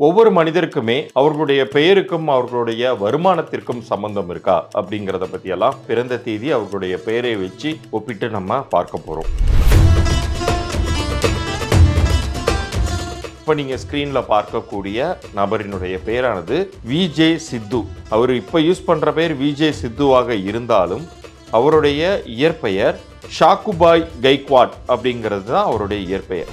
ஒவ்வொரு மனிதருக்குமே அவர்களுடைய பெயருக்கும் அவர்களுடைய வருமானத்திற்கும் சம்பந்தம் இருக்கா அப்படிங்கிறத பற்றியெல்லாம் பிறந்த தேதி அவர்களுடைய பெயரை வச்சு ஒப்பிட்டு நம்ம பார்க்க போகிறோம் இப்போ நீங்கள் ஸ்க்ரீனில் பார்க்கக்கூடிய நபரினுடைய பெயரானது விஜே சித்து அவர் இப்போ யூஸ் பண்ணுற பேர் விஜே சித்துவாக இருந்தாலும் அவருடைய இயற்பெயர் ஷாக்குபாய் கைக்வாட் அப்படிங்கிறது தான் அவருடைய இயற்பெயர்.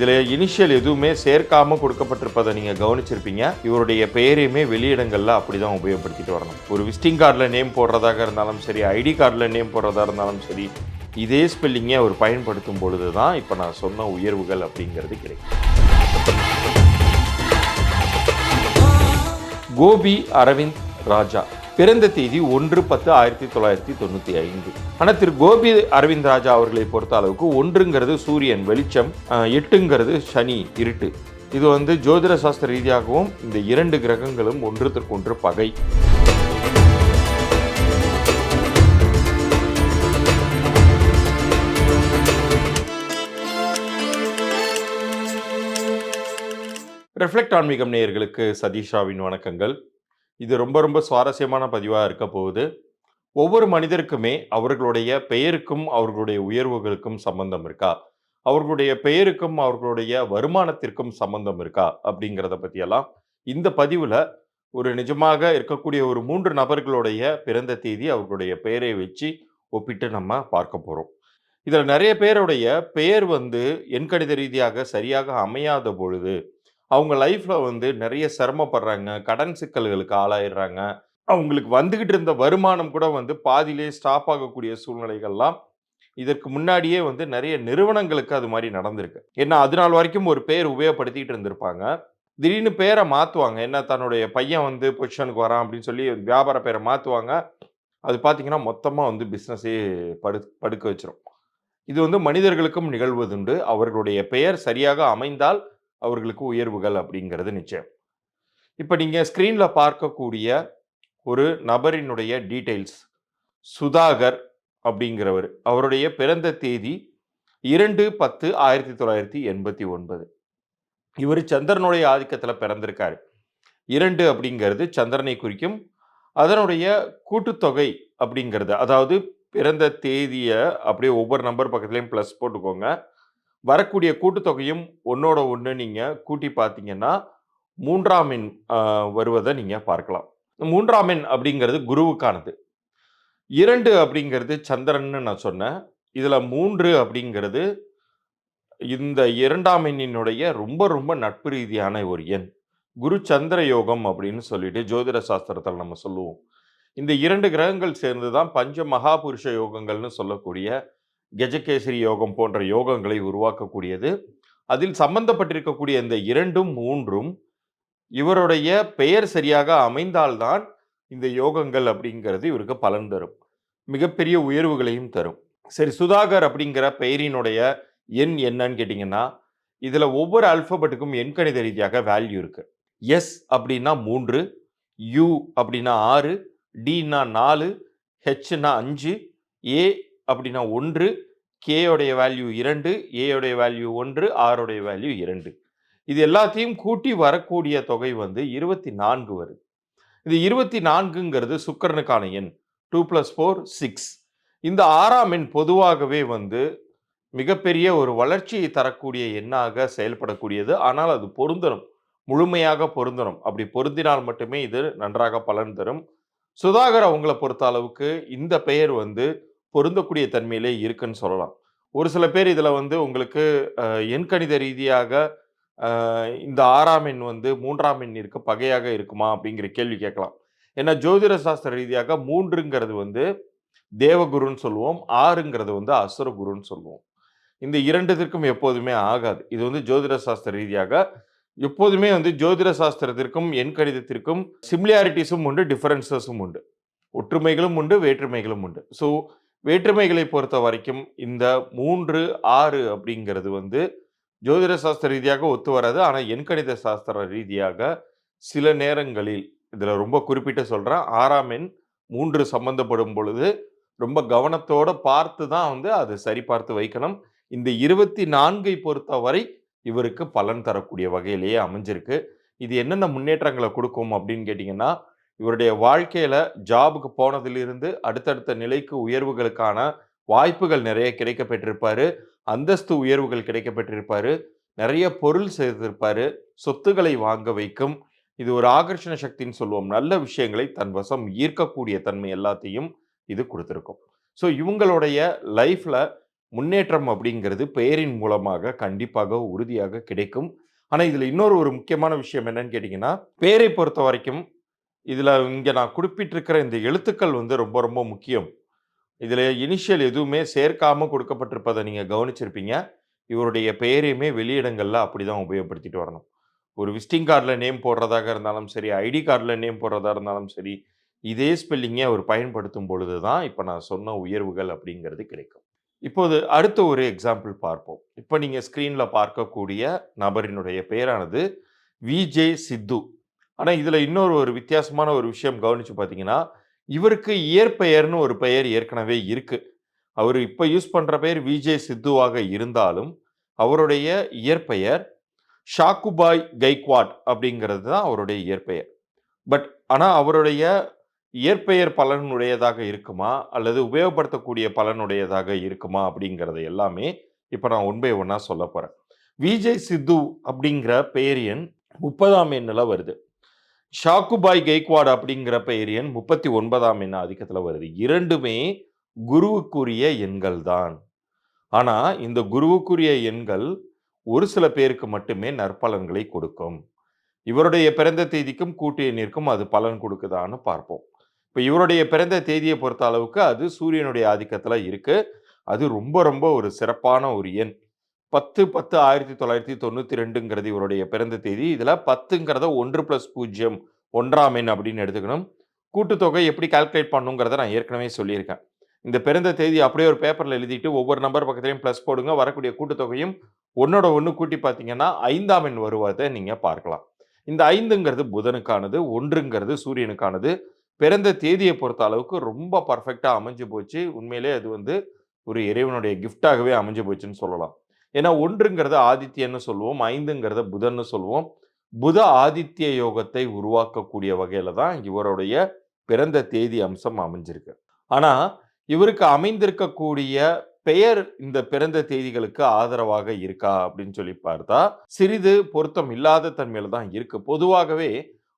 இதில் இனிஷியல் எதுவுமே சேர்க்காமல் கொடுக்கப்பட்டிருப்பதை நீங்கள் கவனிச்சிருப்பீங்க. இவருடைய பெயரையுமே வெளியிடங்களில் அப்படி தான் உபயோகப்படுத்திட்டு வரணும். ஒரு விசிட்டிங் கார்டில் நேம் போடுறதாக இருந்தாலும் சரி ஐடி கார்டில் நேம் போடுறதா இருந்தாலும் சரி இதே ஸ்பெல்லிங்கை அவர் பயன்படுத்தும் பொழுது தான் இப்போ நான் சொன்ன உயர்வுகள் அப்படிங்கிறது கிடைக்கும். கோபி அரவிந்த் ராஜா. பிறந்த தேதி ஒன்று பத்து ஆயிரத்தி தொள்ளாயிரத்தி தொண்ணூற்றி ஐந்து. ஆனால் திரு கோபி அரவிந்த் ராஜா அவர்களை பொறுத்த அளவுக்கு ஒன்றுங்கிறது சூரியன் வெளிச்சம் அஹ், எட்டுங்கிறது சனி இருட்டு. இது வந்து ஜோதிட சாஸ்திர ரீதியாகவும் இந்த இரண்டு கிரகங்களும் ஒன்றுத்திற்கொன்று பகை. ரிஃப்ளெக்ட் ஆன்மீகம் நேயர்களுக்கு சதீஷாவின் வணக்கங்கள். இது ரொம்ப ரொம்ப சுவாரஸ்யமான பதிவாக இருக்க போகுது. ஒவ்வொரு மனிதருக்குமே அவர்களுடைய பெயருக்கும் அவர்களுடைய உயர்வுகளுக்கும் சம்பந்தம் இருக்கா? அவர்களுடைய பெயருக்கும் அவர்களுடைய வருமானத்திற்கும் சம்பந்தம் இருக்கா? அப்படிங்கிறத பற்றியெல்லாம் இந்த பதிவில் ஒரு நிஜமாக இருக்கக்கூடிய ஒரு மூன்று நபர்களுடைய பிறந்த தேதி அவர்களுடைய பெயரை வச்சு ஒப்பிட்டு நம்ம பார்க்க போகிறோம் இதில் நிறைய பேருடைய பெயர் வந்து எண்கணித ரீதியாக சரியாக அமையாத பொழுது அவங்க லைஃப்பில் வந்து நிறைய சிரமப்படுறாங்க கடன் சிக்கல்களுக்கு ஆளாயிடுறாங்க. அவங்களுக்கு வந்துக்கிட்டு இருந்த வருமானம் கூட வந்து பாதியிலே ஸ்டாப் ஆகக்கூடிய சூழ்நிலைகள்லாம் இதற்கு முன்னாடியே வந்து நிறைய நிறுவனங்களுக்கு அது மாதிரி நடந்திருக்கு. ஏன்னா அது நாள் வரைக்கும் ஒரு பேர் உபயோகப்படுத்திக்கிட்டு இருந்திருப்பாங்க. திடீர்னு பேரை மாற்றுவாங்க என்ன தன்னுடைய பையன் வந்து பொசிஷனுக்கு வரான் அப்படின்னு சொல்லி வியாபார பேரை மாற்றுவாங்க அது பார்த்தீங்கன்னா மொத்தமாக வந்து பிஸ்னஸே படு படுக்க வச்சிரும். இது வந்து மனிதர்களுக்கும் நிகழ்வதுண்டு. அவர்களுடைய பெயர் சரியாக அமைந்தால் அவர்களுக்கு உயர்வுகள் அப்படிங்கிறது நிச்சயம். இப்போ நீங்கள் ஸ்க்ரீனில் பார்க்கக்கூடிய ஒரு நபரினுடைய டீட்டெயில்ஸ் சுதாகர் அப்படிங்கிறவர் அவருடைய பிறந்த தேதி இரண்டு பத்து ஆயிரத்தி தொள்ளாயிரத்தி எண்பத்தி ஒன்பது. இவர் சந்திரனுடைய ஆதிக்கத்தில் பிறந்திருக்காரு. இரண்டு அப்படிங்கிறது சந்திரனை குறிக்கும். அதனுடைய கூட்டுத்தொகை அப்படிங்கிறது அதாவது பிறந்த தேதியை அப்படியே ஒவ்வொரு நம்பர் பக்கத்துலேயும் ப்ளஸ் போட்டுக்கோங்க. வரக்கூடிய கூட்டுத்தொகையும் ஒன்னோட ஒன்று நீங்கள் கூட்டி பார்த்தீங்கன்னா மூன்றாம் எண் வருவதை நீங்கள் பார்க்கலாம். மூன்றாம் எண் அப்படிங்கிறது குருவுக்கானது. இரண்டு அப்படிங்கிறது சந்திரன்னு நான் சொன்னேன். இதில் மூன்று அப்படிங்கிறது இந்த இரண்டாம் எண்ணினுடைய ரொம்ப ரொம்ப நட்பு ரீதியான ஒரு எண். குரு சந்திர யோகம் அப்படின்னு சொல்லிட்டு ஜோதிட சாஸ்திரத்தில் நம்ம சொல்லுவோம். இந்த இரண்டு கிரகங்கள் சேர்ந்து தான் பஞ்ச மகாபுருஷ யோகங்கள்னு சொல்லக்கூடிய கஜகேசரி யோகம் போன்ற யோகங்களை உருவாக்கக்கூடியது. அதில் சம்பந்தப்பட்டிருக்கக்கூடிய இந்த இரண்டும் மூன்றும் இவருடைய பெயர் சரியாக அமைந்தால்தான் இந்த யோகங்கள் அப்படிங்கிறது இவருக்கு பலன் தரும். மிகப்பெரிய உயர்வுகளையும் தரும். சரி சுதாகர் அப்படிங்கிற பெயரினுடைய எண் என்னன்னு கேட்டிங்கன்னா இதில் ஒவ்வொரு அல்பபெட்டுக்கும் எண்கணித ரீதியாக வேல்யூ இருக்குது எஸ் அப்படின்னா மூன்று யூ அப்படின்னா ஆறு டின்னா நாலு ஹெச்னா அஞ்சு ஏ அப்படின்னா ஒன்று கேயோடைய வேல்யூ இரண்டு ஏயோடைய வேல்யூ ஒன்று ஆரோடைய வேல்யூ இரண்டு. இது எல்லாத்தையும் கூட்டி வரக்கூடிய தொகை வந்து இருபத்தி நான்கு வருது. இது இருபத்தி நான்குங்கிறது சுக்கரனுக்கான எண். டூ ப்ளஸ் ஃபோர் சிக்ஸ் இந்த ஆறாம் எண் பொதுவாகவே வந்து மிகப்பெரிய ஒரு வளர்ச்சியை தரக்கூடிய எண்ணாக செயல்படக்கூடியது. ஆனால் அது பொருந்தணும். முழுமையாக பொருந்தணும். அப்படி பொருந்தினால் மட்டுமே இது நன்றாக பலன் தரும். சுதாகர் அவங்கள பொறுத்த அளவுக்கு இந்த பெயர் வந்து பொருந்தக்கூடிய தன்மையிலே இருக்குன்னு சொல்லலாம். ஒரு சில பேர் இதில் வந்து உங்களுக்கு எண்கணித ரீதியாக இந்த ஆறாம் எண் வந்து மூன்றாம் எண்ணிற்கு பகையாக இருக்குமா அப்படிங்கிற கேள்வி கேட்கலாம். ஏன்னா ஜோதிட சாஸ்திர ரீதியாக மூன்றுங்கிறது வந்து தேவகுருன்னு சொல்லுவோம் ஆறுங்கிறது வந்து அசுரகுருன்னு சொல்லுவோம். இந்த இரண்டுத்திற்கும் எப்போதுமே ஆகாது. இது வந்து ஜோதிட சாஸ்திர ரீதியாக எப்போதுமே வந்து ஜோதிட சாஸ்திரத்திற்கும் எண் கணிதத்திற்கும் சிமிலாரிட்டிஸும் உண்டு டிஃபரன்சஸும் உண்டு. ஒற்றுமைகளும் உண்டு வேற்றுமைகளும் உண்டு. ஸோ வேற்றுமைகளை பொறுத்த வரைக்கும் இந்த மூன்று ஆறு அப்படிங்கிறது வந்து ஜோதிட சாஸ்திர ரீதியாக ஒத்து வராது. ஆனால் எண்கணித சாஸ்திர ரீதியாக சில நேரங்களில் இதில் ரொம்ப குறிப்பிட்டு சொல்கிறேன் ஆறாம் எண் மூன்று சம்பந்தப்படும் பொழுது ரொம்ப கவனத்தோடு பார்த்து தான் வந்து அது சரி பார்த்து வைக்கணும். இந்த இருபத்தி நான்கை பொறுத்தவரை இவருக்கு பலன் தரக்கூடிய வகையிலேயே அமைஞ்சிருக்கு. இது என்னென்ன முன்னேற்றங்களை கொடுக்கும் அப்படின்னு கேட்டிங்கன்னா இவருடைய வாழ்க்கையில் ஜாபுக்கு போனதிலிருந்து அடுத்தடுத்த நிலைக்கு உயர்வுகளுக்கான வாய்ப்புகள் நிறைய கிடைக்கப்பெற்றிருப்பார். அந்தஸ்து உயர்வுகள் கிடைக்கப்பெற்றிருப்பாரு. நிறைய பொருள் சேர்த்திருப்பாரு. சொத்துக்களை வாங்க வைக்கும். இது ஒரு ஆகர்ஷண சக்தின்னு சொல்லுவோம். நல்ல விஷயங்களை தன் வசம் ஈர்க்கக்கூடிய தன்மை எல்லாத்தையும் இது கொடுத்துருக்கும். ஸோ இவங்களுடைய லைஃப்பில் முன்னேற்றம் அப்படிங்கிறது பெயரின் மூலமாக கண்டிப்பாக உறுதியாக கிடைக்கும். ஆனால் இதில் இன்னொரு ஒரு முக்கியமான விஷயம் என்னன்னு கேட்டிங்கன்னா பேரை பொறுத்த வரைக்கும் இதில் இங்கே நான் குறிப்பிட்டிருக்கிற இந்த எழுத்துக்கள் வந்து ரொம்ப ரொம்ப முக்கியம். இதில் இனிஷியல் எதுவுமே சேர்க்காமல் கொடுக்கப்பட்டிருப்பதை நீங்கள் கவனிச்சிருப்பீங்க. இவருடைய பெயரையுமே வெளியிடங்களில் அப்படி தான் உபயோகப்படுத்திட்டு வரணும். ஒரு விசிட்டிங் கார்டில் நேம் போடுறதாக இருந்தாலும் சரி ஐடி கார்டில் நேம் போடுறதா இருந்தாலும் சரி இதே ஸ்பெல்லிங்கை அவர் பயன்படுத்தும் பொழுது தான் இப்போ நான் சொன்ன உயர்வுகள் அப்படிங்கிறது கிடைக்கும். இப்போது அடுத்த ஒரு எக்ஸாம்பிள் பார்ப்போம். இப்போ நீங்கள் ஸ்க்ரீனில் பார்க்கக்கூடிய நபரினுடைய பெயரானது விஜே சித்து ஆனால் இதில் இன்னொரு ஒரு வித்தியாசமான ஒரு விஷயம் கவனித்து பார்த்தீங்கன்னா இவருக்கு இயற்பெயர்னு ஒரு பெயர் ஏற்கனவே இருக்குது அவர் இப்போ யூஸ் பண்ணுற பெயர் விஜே சித்துவாக இருந்தாலும் அவருடைய இயற்பெயர் ஷாக்குபாய் கைக்வாட் அப்படிங்கிறது தான் அவருடைய இயற்பெயர். பட் ஆனால் அவருடைய இயற்பெயர் பலனுடையதாக இருக்குமா? அல்லது உபயோகப்படுத்தக்கூடிய பலனுடையதாக இருக்குமா? அப்படிங்கிறது எல்லாமே இப்போ நான் ஒன்பே ஒன்றா ஒன்னாக சொல்ல போகிறேன் விஜய் சித்து அப்படிங்கிற பெயர் எண் முப்பதாம் எண்ணில் வருது. ஷாக்குபாய் கெய்க்வாட் அப்படிங்கிற பெயரியன் முப்பத்தி ஒன்பதாம் எண்ண ஆதிக்கத்தில் வருது. இரண்டுமே குருவுக்குரிய எண்கள் தான் ஆனால் இந்த குருவுக்குரிய எண்கள் ஒரு சில பேருக்கு மட்டுமே நற்பலன்களை கொடுக்கும். இவருடைய பிறந்த தேதிக்கும் கூட்டு எண்ணிற்கும் அது பலன் கொடுக்குதான்னு பார்ப்போம். இப்போ இவருடைய பிறந்த தேதியை பொறுத்த அளவுக்கு அது சூரியனுடைய ஆதிக்கத்தில் இருக்குது அது ரொம்ப ரொம்ப ஒரு சிறப்பான ஒரு எண். பத்து பத்து ஆயிரத்தி தொள்ளாயிரத்தி தொண்ணூற்றி ரெண்டுங்கிறது இவருடைய பிறந்த தேதி. இதில் பத்துங்கிறத ஒன்று ப்ளஸ் பூஜ்ஜியம் ஒன்றாம் எண் அப்படின்னு எடுத்துக்கணும். கூட்டுத்தொகை எப்படி கால்குலேட் பண்ணுங்கிறத நான் ஏற்கனவே சொல்லியிருக்கேன். இந்த பிறந்த தேதி அப்படியே ஒரு பேப்பரில் எழுதிட்டு ஒவ்வொரு நம்பர் பக்கத்துலையும் ப்ளஸ் போடுங்க. வரக்கூடிய கூட்டுத்தொகையும் ஒன்னோட ஒன்று கூட்டி பார்த்தீங்கன்னா ஐந்தாம் எண் வருவதை நீங்கள் பார்க்கலாம். இந்த ஐந்துங்கிறது புதனுக்கானது ஒன்றுங்கிறது சூரியனுக்கானது. பிறந்த தேதியை பொறுத்த அளவுக்கு ரொம்ப பர்ஃபெக்டாக அமைஞ்சு போச்சு. உண்மையிலே அது வந்து ஒரு இறைவனுடைய கிஃப்டாகவே அமைஞ்சு போச்சுன்னு சொல்லலாம். ஏன்னா ஒன்றுங்கிறத ஆதித்யன்னு சொல்லுவோம் ஐந்துங்கிறத புதன்னு சொல்லுவோம். புத ஆதித்ய யோகத்தை உருவாக்கக்கூடிய வகையில தான் இவருடைய பிறந்த தேதி அம்சம் அமைஞ்சிருக்கு. ஆனா இவருக்கு அமைந்திருக்கக்கூடிய பெயர் இந்த பிறந்த தேதிகளுக்கு ஆதரவாக இருக்கா அப்படின்னு சொல்லி பார்த்தா சிறிது பொருத்தம் இல்லாத தன்மையில தான் இருக்கு. பொதுவாகவே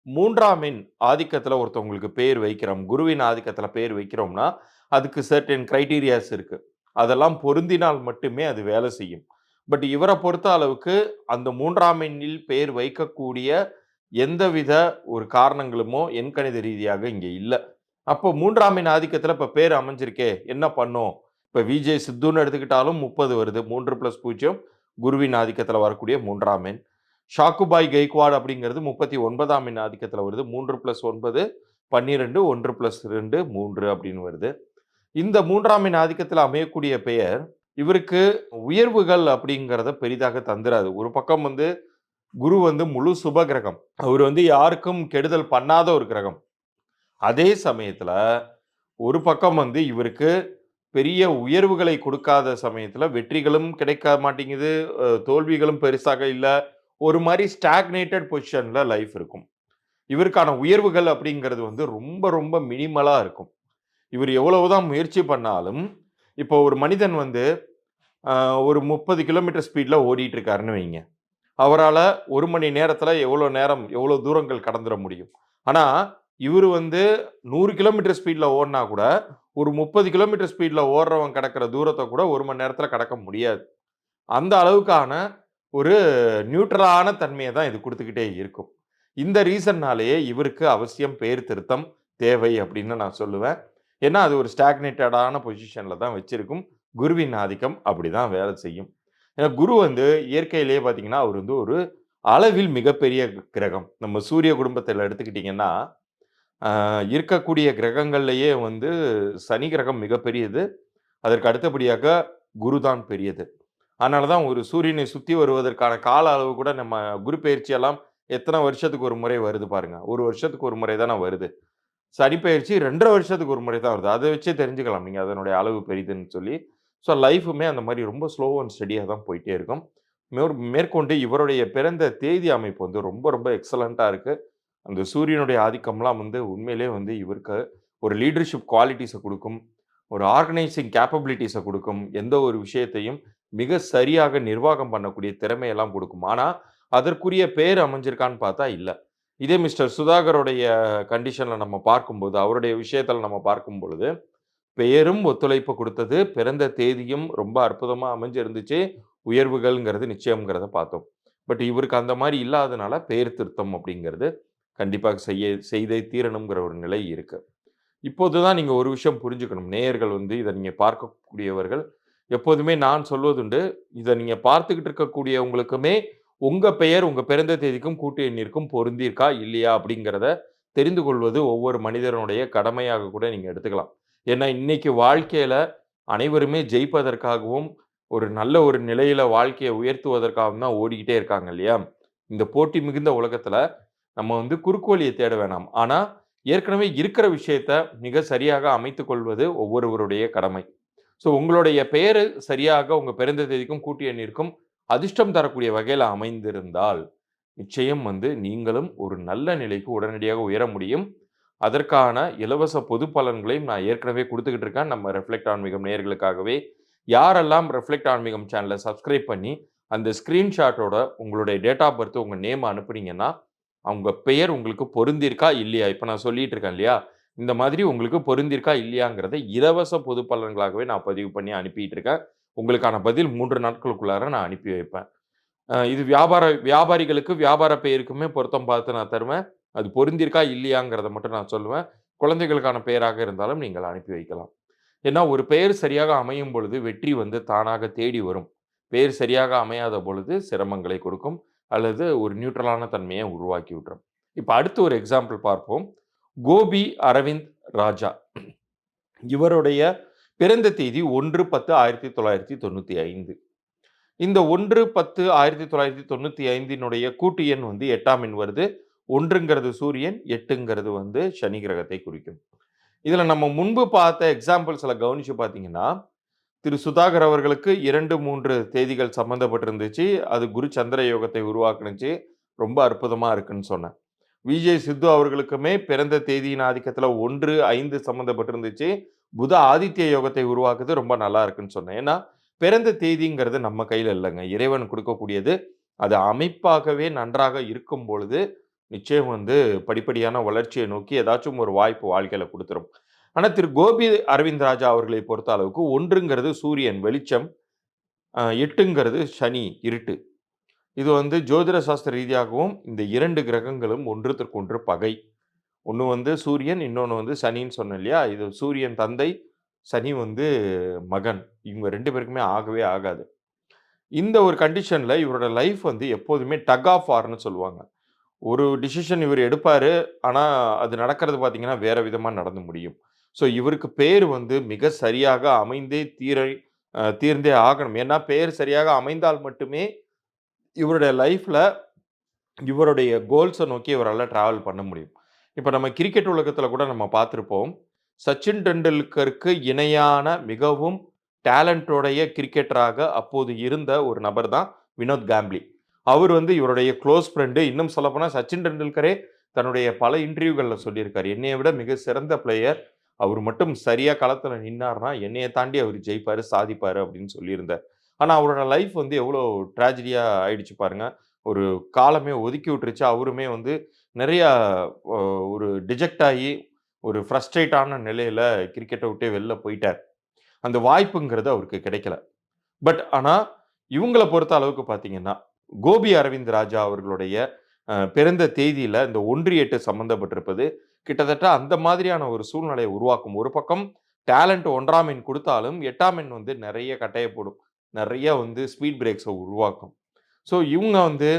மூன்றாம் எண் ஆதிக்கத்தில் ஒருத்தவங்களுக்கு பேர் வைக்கிறோம் குருவின் ஆதிக்கத்தில் பேர் வைக்கிறோம்னா அதுக்கு சர்டன் கிரைட்டீரியாஸ் இருக்கு. அதெல்லாம் பொருந்தினால் மட்டுமே அது வேலை செய்யும். பட் இவரை பொறுத்த அளவுக்கு அந்த மூன்றாம் எண்ணில் பெயர் வைக்கக்கூடிய எந்தவித ஒரு காரணங்களுமோ எண்கணித ரீதியாக இங்கே இல்லை. அப்போ மூன்றாம் எண் ஆதிக்கத்தில் இப்போ பேர் அமைஞ்சிருக்கே என்ன பண்ணும்? இப்போ விஜய் சித்துன்னு எடுத்துக்கிட்டாலும் முப்பது வருது மூன்று ப்ளஸ் பூஜ்ஜியம் குருவின் ஆதிக்கத்தில் வரக்கூடிய மூன்றாம் எண். ஷாக்குபாய் கெய்க்வாட் அப்படிங்கிறது முப்பத்தி ஒன்பதாம் எண் ஆதிக்கத்தில் வருது மூன்று ப்ளஸ் ஒன்பது பன்னிரெண்டு ஒன்று ப்ளஸ் ரெண்டு மூன்று அப்படின்னு வருது. இந்த மூன்றாம் எண் ஆதிக்கத்தில் அமையக்கூடிய பெயர் இவருக்கு உயர்வுகள் அப்படிங்கிறத பெரிதாக தந்துராது ஒரு பக்கம் வந்து குரு வந்து முழு சுப கிரகம். அவர் வந்து யாருக்கும் கெடுதல் பண்ணாத ஒரு கிரகம். அதே சமயத்தில் ஒரு பக்கம் வந்து இவருக்கு பெரிய உயர்வுகளை கொடுக்காத சமயத்தில் வெற்றிகளும் கிடைக்க மாட்டேங்குது. தோல்விகளும் பெருசாக இல்லை. ஒரு மாதிரி ஸ்டாக்னேட்டட் பொசிஷனில் லைஃப் இருக்கும். இவருக்கான உயர்வுகள் அப்படிங்கிறது வந்து ரொம்ப ரொம்ப மினிமலாக இருக்கும். இவர் எவ்வளவுதான் முயற்சி பண்ணாலும் இப்போ ஒரு மனிதன் வந்து ஒரு முப்பது கிலோமீட்டர் ஸ்பீடில் ஓடிட்டு இருக்காருன்னு வைங்க. அவரால் ஒரு மணி நேரத்தில் எவ்வளோ நேரம் எவ்வளோ தூரங்கள் கடந்துட முடியும். ஆனால் இவர் வந்து நூறு கிலோமீட்டர் ஸ்பீடில் ஓடினா கூட ஒரு முப்பது கிலோமீட்டர் ஸ்பீடில் ஓடுறவன் கிடக்கிற தூரத்தை கூட ஒரு மணி நேரத்தில் கடக்க முடியாது. அந்த அளவுக்கான ஒரு நியூட்ரலான தன்மையை தான் இது கொடுத்துக்கிட்டே இருக்கும். இந்த ரீசன்னாலேயே இவருக்கு அவசியம் பெயர் திருத்தம் தேவை அப்படின்னு நான் சொல்லுவேன். ஏன்னா அது ஒரு ஸ்டாக்னேட்டடான பொசிஷனில் தான் வச்சிருக்கும். குருவின் ஆதிக்கம் அப்படி தான் வேலை செய்யும். ஏன்னா குரு வந்து இயற்கையிலேயே பார்த்தீங்கன்னா அவர் வந்து ஒரு அளவில் மிகப்பெரிய கிரகம். நம்ம சூரிய குடும்பத்தில் எடுத்துக்கிட்டிங்கன்னா இருக்கக்கூடிய கிரகங்கள்லேயே வந்து சனி கிரகம் மிகப்பெரியது. அதற்கு அடுத்தபடியாக குரு தான் பெரியது. அதனால தான் ஒரு சூரியனை சுற்றி வருவதற்கான கால அளவு கூட நம்ம குரு பயிற்சியெல்லாம் எத்தனை வருஷத்துக்கு ஒரு முறை வருது பாருங்கள் ஒரு வருஷத்துக்கு ஒரு முறை தானே வருது. சனி பயிற்சி ரெண்டரை வருஷத்துக்கு ஒரு முறை தான் வருது. அதை வச்சே தெரிஞ்சுக்கலாம். நீங்கள் அதனுடைய அளவு பெரிதுன்னு சொல்லி. ஸோ லைஃபுமே அந்த மாதிரி ரொம்ப ஸ்லோ அண்ட் ஸ்டடியாக தான் போயிட்டே இருக்கும். மேற்கொண்டு இவருடைய பிறந்த தேதி அமைப்பு வந்து ரொம்ப ரொம்ப எக்ஸலண்ட்டாக இருக்குது அந்த சூரியனுடைய ஆதிக்கம்லாம் வந்து உண்மையிலே வந்து இவருக்கு ஒரு லீடர்ஷிப் குவாலிட்டிஸை கொடுக்கும். ஒரு ஆர்கனைசிங் கேப்பபிலிட்டிஸை கொடுக்கும். எந்த ஒரு விஷயத்தையும் மிக சரியாக நிர்வாகம் பண்ணக்கூடிய திறமையெல்லாம் கொடுக்கும். ஆனால் அதற்குரிய பேர் அமைஞ்சிருக்கான்னு பார்த்தா இல்லை. இதே மிஸ்டர் சுதாகருடைய கண்டிஷனில் நம்ம பார்க்கும்போது அவருடைய விஷயத்தில் நம்ம பார்க்கும் பொழுது பெயரும் ஒத்துழைப்பு கொடுத்தது பிறந்த தேதியும் ரொம்ப அற்புதமாக அமைஞ்சிருந்துச்சு. உயர்வுகள்ங்கிறது நிச்சயம்ங்கிறத பார்த்தோம். பட் இவருக்கு அந்த மாதிரி இல்லாதனால பெயர் திருத்தம் அப்படிங்கிறது கண்டிப்பாக செய்ய செய்தே தீரணுங்கிற ஒரு நிலை இருக்குது இப்போது தான் நீங்கள் ஒரு விஷயம் புரிஞ்சுக்கணும். நேயர்கள் வந்து இதை நீங்கள் பார்க்கக்கூடியவர்கள் எப்போதுமே நான் சொல்வதுண்டு இதை நீங்கள் பார்த்துக்கிட்டு இருக்கக்கூடியவங்களுக்குமே உங்கள் பெயர் உங்கள் பிறந்த தேதிக்கும் கூட்டு எண்ணிற்கும் பொருந்திருக்கா இல்லையா அப்படிங்கிறத தெரிந்து கொள்வது ஒவ்வொரு மனிதனுடைய கடமையாக கூட நீங்கள் எடுத்துக்கலாம். ஏன்னா இன்னைக்கு வாழ்க்கையில் அனைவருமே ஜெயிப்பதற்காகவும் ஒரு நல்ல ஒரு நிலையில் வாழ்க்கையை உயர்த்துவதற்காகவும் தான் ஓடிக்கிட்டே இருக்காங்க இல்லையா? இந்த போட்டி மிகுந்த உலகத்தில் நம்ம வந்து குறுக்கோலியை தேட வேணாம். ஆனால் ஏற்கனவே இருக்கிற விஷயத்த மிக சரியாக அமைத்து கொள்வது ஒவ்வொருவருடைய கடமை. ஸோ உங்களுடைய பெயர் சரியாக உங்கள் பிறந்த தேதிக்கும் கூட்டு எண்ணிற்கும் அதிர்ஷ்டம் தரக்கூடிய வகையில் அமைந்திருந்தால் நிச்சயம் வந்து நீங்களும் ஒரு நல்ல நிலைக்கு உடனடியாக உயர முடியும். அதற்கான இலவச பொது பலன்களையும் நான் ஏற்கனவே கொடுத்துக்கிட்டு இருக்கேன். நம்ம ரெஃப்ளெக்ட் ஆன்மீகம் நேர்களுக்காகவே யாரெல்லாம் ரெஃப்ளெக்ட் ஆன்மீகம் சேனலை சப்ஸ்கிரைப் பண்ணி அந்த ஸ்க்ரீன்ஷாட்டோட உங்களுடைய டேட் ஆஃப் பர்த் உங்கள் நேம் அனுப்புனீங்கன்னா அவங்க பெயர் உங்களுக்கு பொருந்திருக்கா இல்லையா? இப்போ நான் சொல்லிட்டு இருக்கேன் இல்லையா? இந்த மாதிரி உங்களுக்கு பொருந்திருக்கா இல்லையாங்கிறத இலவச பொது பலன்களாகவே நான் பதிவு பண்ணி அனுப்பிட்டு இருக்கேன். உங்களுக்கான பதில் மூன்று நாட்களுக்குள்ளார நான் அனுப்பி வைப்பேன். இது வியாபார வியாபாரிகளுக்கு வியாபார பெயருக்குமே பொருத்தம் பார்த்து நான் தருவேன். அது பொருந்திருக்கா இல்லையாங்கிறத மட்டும் நான் சொல்லுவேன். குழந்தைகளுக்கான பெயராக இருந்தாலும் நீங்கள் அனுப்பி வைக்கலாம். ஏன்னா ஒரு பெயர் சரியாக அமையும் பொழுது வெற்றி வந்து தானாக தேடி வரும். பெயர் சரியாக அமையாத பொழுது சிரமங்களை கொடுக்கும். அல்லது ஒரு நியூட்ரலான தன்மையை உருவாக்கி விட்டுரும். இப்போ அடுத்து ஒரு எக்ஸாம்பிள் பார்ப்போம். கோபி அரவிந்த் ராஜா. இவருடைய பிறந்த தேதி ஒன்று பத்து ஆயிரத்தி தொள்ளாயிரத்தி தொண்ணூற்றி ஐந்து. இந்த ஒன்று பத்து ஆயிரத்தி தொள்ளாயிரத்தி தொண்ணூற்றி ஐந்தினுடைய கூட்டு எண் வந்து எட்டாம் எண் வருது. ஒன்றுங்கிறது சூரியன் எட்டுங்கிறது வந்து சனி கிரகத்தை குறிக்கும். இதில் நம்ம முன்பு பார்த்த எக்ஸாம்பிள்ஸில் கவனித்து பார்த்தீங்கன்னா திரு சுதாகர் அவர்களுக்கு இரண்டு மூன்று தேதிகள் சம்மந்தப்பட்டிருந்துச்சு அது குரு சந்திர யோகத்தை உருவாக்குனுச்சு. ரொம்ப அற்புதமாக இருக்குன்னு சொன்னேன். விஜய் சித்து அவர்களுக்குமே பிறந்த தேதியின் ஆதிக்கத்தில் ஒன்று ஐந்து சம்மந்தப்பட்டிருந்துச்சு புத ஆதித்ய யோகத்தை உருவாக்குறது ரொம்ப நல்லா இருக்குன்னு சொன்னேன். ஏன்னா பிறந்த தேதிங்கிறது நம்ம கையில் இல்லைங்க. இறைவன் கொடுக்கக்கூடியது. அது அமைப்பாகவே நன்றாக இருக்கும் பொழுது நிச்சயம் வந்து படிப்படியான வளர்ச்சியை நோக்கி ஏதாச்சும் ஒரு வாய்ப்பு வாழ்க்கையில் கொடுத்துரும். ஆனால் திரு கோபி அரவிந்த் ராஜா அவர்களை பொறுத்த அளவுக்கு ஒன்றுங்கிறது சூரியன் வெளிச்சம் எட்டுங்கிறது சனி இருட்டு. இது வந்து ஜோதிட சாஸ்திர ரீதியாகவும் இந்த இரண்டு கிரகங்களும் ஒன்றுத்திற்கு ஒன்று பகை. ஒன்று வந்து சூரியன் இன்னொன்று வந்து சனின்னு சொன்னேன் இல்லையா? இது சூரியன் தந்தை சனி வந்து மகன். இவங்க ரெண்டு பேருக்குமே ஆகவே ஆகாது. இந்த ஒரு கண்டிஷனில் இவரோட லைஃப் வந்து எப்போதுமே டக் ஆஃப் ஆர்னு சொல்லுவாங்க. ஒரு டிசிஷன் இவர் எடுப்பார். ஆனால் அது நடக்கிறது பார்த்தீங்கன்னா வேறு விதமாக நடந்து முடியும். ஸோ இவருக்கு பேர் வந்து மிக சரியாக அமைந்தே தீர தீர்ந்தே ஆகணும். ஏன்னா பேர் சரியாக அமைந்தால் மட்டுமே இவருடைய லைஃப்பில் இவருடைய கோல்ஸை நோக்கி இவரால் ட்ராவல் பண்ண முடியும். இப்போ நம்ம கிரிக்கெட் உலகத்தில் கூட நம்ம பார்த்துருப்போம். சச்சின் டெண்டுல்கருக்கு இணையான மிகவும் டேலண்டோடைய கிரிக்கெட்டராக அப்போது இருந்த ஒரு நபர் தான் வினோத் காம்ப்ளி அவர் வந்து இவருடைய க்ளோஸ் ஃப்ரெண்டு இன்னும் சொல்லப்போனால் சச்சின் டெண்டுல்கரே தன்னுடைய பல இன்டர்வியூகளில் சொல்லியிருக்காரு. என்னையை விட மிக சிறந்த பிளேயர் அவர் மட்டும் சரியாக களத்தில் நின்னார்னா என்னையை தாண்டி அவர் ஜெயிப்பார் சாதிப்பார் அப்படின்னு சொல்லியிருந்தார். ஆனால் அவரோட லைஃப் வந்து எவ்வளோ ட்ராஜடியாக ஆயிடுச்சு பாருங்க. ஒரு காலமே ஒதுக்கி விட்டுருச்சு. அவருமே வந்து நிறையா ஒரு டிஜெக்ட் ஆகி ஒரு ஃப்ரஸ்ட்ரேட்டான நிலையில் கிரிக்கெட்டை விட்டே வெளில போயிட்டார். அந்த வாய்ப்புங்கிறது அவருக்கு கிடைக்கல. பட் ஆனால் இவங்களை பொறுத்த அளவுக்கு பார்த்தீங்கன்னா கோபி அரவிந்த் ராஜா அவர்களுடைய பிறந்த தேதியில் இந்த ஒன்றியட்டு சம்மந்தப்பட்டிருப்பது கிட்டத்தட்ட அந்த மாதிரியான ஒரு சூழ்நிலையை உருவாக்கும். ஒரு பக்கம் டேலண்ட் ஒன்றாம் எண் கொடுத்தாலும் எட்டாம் எண் வந்து நிறைய கட்டைய போடும் நிறைய வந்து ஸ்பீட் பிரேக்ஸை உருவாக்கும். ஸோ இவங்க வந்து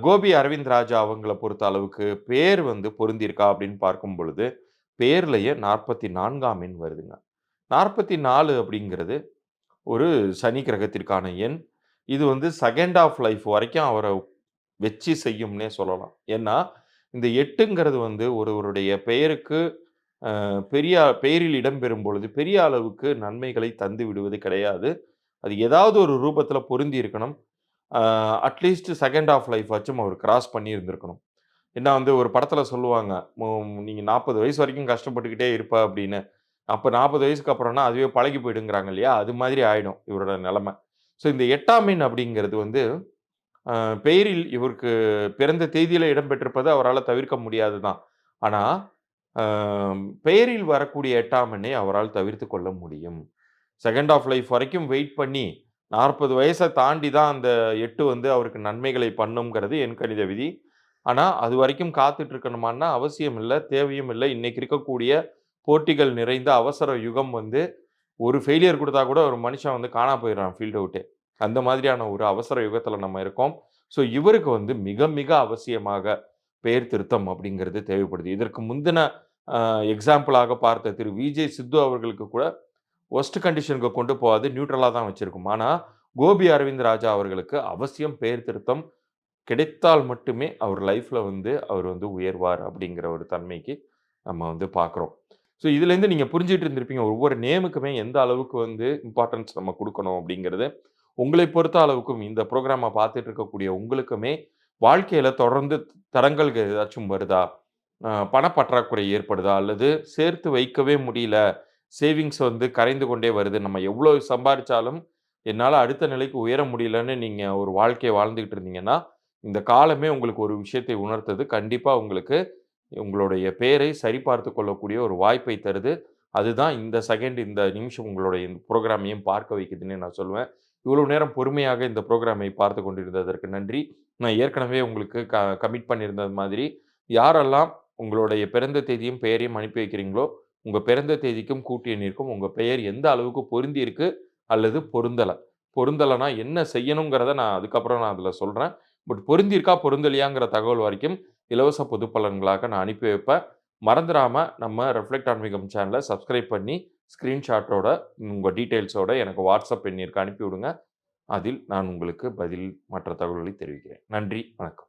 கோபி அரவிந்த் ராஜா அவங்கள பொறுத்த அளவுக்கு பேர் வந்து பொருந்திருக்கா அப்படின்னு பார்க்கும் பொழுது பேர்லையே நாற்பத்தி நான்காம் எண் வருதுங்க நாற்பத்தி நாலு அப்படிங்கிறது ஒரு சனி கிரகத்திற்கான எண் இது வந்து செகண்ட் ஆஃப் லைஃப் வரைக்கும் அவரை வச்சு செய்யும்னே சொல்லலாம் ஏன்னா இந்த எட்டுங்கிறது வந்து ஒருவருடைய பெயருக்கு பெரிய பெயரில் இடம்பெறும் பொழுது, பெரிய அளவுக்கு நன்மைகளை தந்து விடுவது கிடையாது. அது ஏதாவது ஒரு ரூபத்தில் பொருந்தி இருக்கணும். அட்லீஸ்ட் செகண்ட் ஆஃப் லைஃப் வச்சும் அவர் கிராஸ் பண்ணி இருந்திருக்கணும். ஏன்னா வந்து ஒரு படத்தில் சொல்லுவாங்க, நீங்கள் நாற்பது வயசு வரைக்கும் கஷ்டப்பட்டுக்கிட்டே இருப்ப" அப்படின்னு. அப்போ நாற்பது வயசுக்கு அப்புறம்னா அதுவே பழகி போயிடுங்கிறாங்க இல்லையா? அது மாதிரி ஆயிடும் இவரோட நிலமை ஸோ இந்த எட்டாமின் அப்படிங்கிறது வந்து, பெயரில் இவருக்கு பிறந்த தேதியில் இடம்பெற்றிருப்பது அவரால் தவிர்க்க முடியாது தான். ஆனால் பெயரில் வரக்கூடிய 8ஆம் எண்ணை அவரால் தவிர்த்து கொள்ள முடியும். செகண்ட் ஆஃப் லைஃப் வரைக்கும் வெயிட் பண்ணி நாற்பது வயசை தாண்டி தான் அந்த எட்டு வந்து அவருக்கு நன்மைகளை பண்ணுங்கிறது என் கணித விதி. ஆனால் அது வரைக்கும் காத்துட்டு இருக்கணுமான்னா அவசியம் இல்லை தேவையும் இல்லை இன்னைக்கு இருக்கக்கூடிய போட்டிகள் நிறைந்த அவசர யுகம் வந்து ஒரு ஃபெயிலியர் கொடுத்தா கூட ஒரு மனுஷன் வந்து காணா போயிடுறான் ஃபீல்ட் அவுட்டு அந்த மாதிரியான ஒரு அவசர யுகத்தில் நம்ம இருக்கோம். ஸோ இவருக்கு வந்து மிக மிக அவசியமாக பெயர் திருத்தம் அப்படிங்கிறது தேவைப்படுது. இதற்கு முந்தின எக்ஸாம்பிளாக பார்த்த திரு விஜய் சித்து அவர்களுக்கு கூட ஒஸ்ட் கண்டிஷனுக்கு கொண்டு போகாது நியூட்ரலாக தான் வச்சுருக்கும் ஆனால் கோபி அரவிந்த் ராஜா அவர்களுக்கு அவசியம் பெயர் திருத்தம் கிடைத்தால் மட்டுமே அவர் லைஃப்பில் வந்து அவர் வந்து உயர்வார் அப்படிங்கிற ஒரு தன்மைக்கு நம்ம வந்து பார்க்குறோம். ஸோ இதுலேருந்து நீங்கள் புரிஞ்சிட்டு இருந்திருப்பீங்க. ஒவ்வொரு நேமுக்குமே எந்த அளவுக்கு வந்து இம்பார்ட்டன்ஸ் நம்ம கொடுக்கணும் அப்படிங்கிறது. உங்களை பொறுத்த அளவுக்கும் இந்த ப்ரோக்ராமை பார்த்துட்டு இருக்கக்கூடிய உங்களுக்குமே வாழ்க்கையில் தொடர்ந்து தடங்கல்கள் ஏதாச்சும் வருதா? பணப்பற்றாக்குறை ஏற்படுதா? அல்லது சேர்த்து வைக்கவே முடியல. சேவிங்ஸ் வந்து கரைந்து கொண்டே வருது. நம்ம எவ்வளோ சம்பாதிச்சாலும் என்னால் அடுத்த நிலைக்கு உயர முடியலன்னு நீங்கள் ஒரு வாழ்க்கையை வாழ்ந்துக்கிட்டு இருந்தீங்கன்னா, இந்த காலமே உங்களுக்கு ஒரு விஷயத்தை உணர்த்தது கண்டிப்பாக உங்களுக்கு உங்களுடைய பெயரை சரிபார்த்து கொள்ளக்கூடிய ஒரு வாய்ப்பை தருது. அதுதான் இந்த செகண்ட் இந்த நிமிஷம் உங்களுடைய இந்த ப்ரோக்ராமையும் பார்க்க வைக்குதுன்னு நான் சொல்லுவேன். இவ்வளோ நேரம் பொறுமையாக இந்த ப்ரோக்ராமை பார்த்து கொண்டிருந்ததற்கு நன்றி. நான் ஏற்கனவே உங்களுக்கு க கமிட் பண்ணியிருந்தது மாதிரி, யாரெல்லாம் உங்களுடைய பிறந்த தேதியும், பெயரையும் அனுப்பி வைக்கிறீங்களோ, உங்கள் பிறந்த தேதிக்கும், கூட்டி எண்ணிற்கும் உங்கள் பெயர் எந்த அளவுக்கு பொருந்தி இருக்கு அல்லது பொருந்தலை பொருந்தலைனா என்ன செய்யணுங்கிறத நான் அதுக்கப்புறம் நான் அதில் சொல்கிறேன் பட் பொருந்திருக்கா பொருந்தலையாங்கிற தகவல் வரைக்கும் இலவச பொது பலன்களாக நான் அனுப்பி வைப்பேன். மறந்துடாமல் நம்ம ரெஃப்ளெக்ட் ஆன்மீகம் சேனலை சப்ஸ்கிரைப் பண்ணி, ஸ்க்ரீன்ஷாட்டோட உங்கள் டீட்டெயில்ஸோட எனக்கு வாட்ஸ்அப் எண்ணிற்கு அனுப்பி விடுங்க. அதில் நான் உங்களுக்கு பதில் மற்ற தகவல்களை தெரிவிக்கிறேன். நன்றி, வணக்கம்.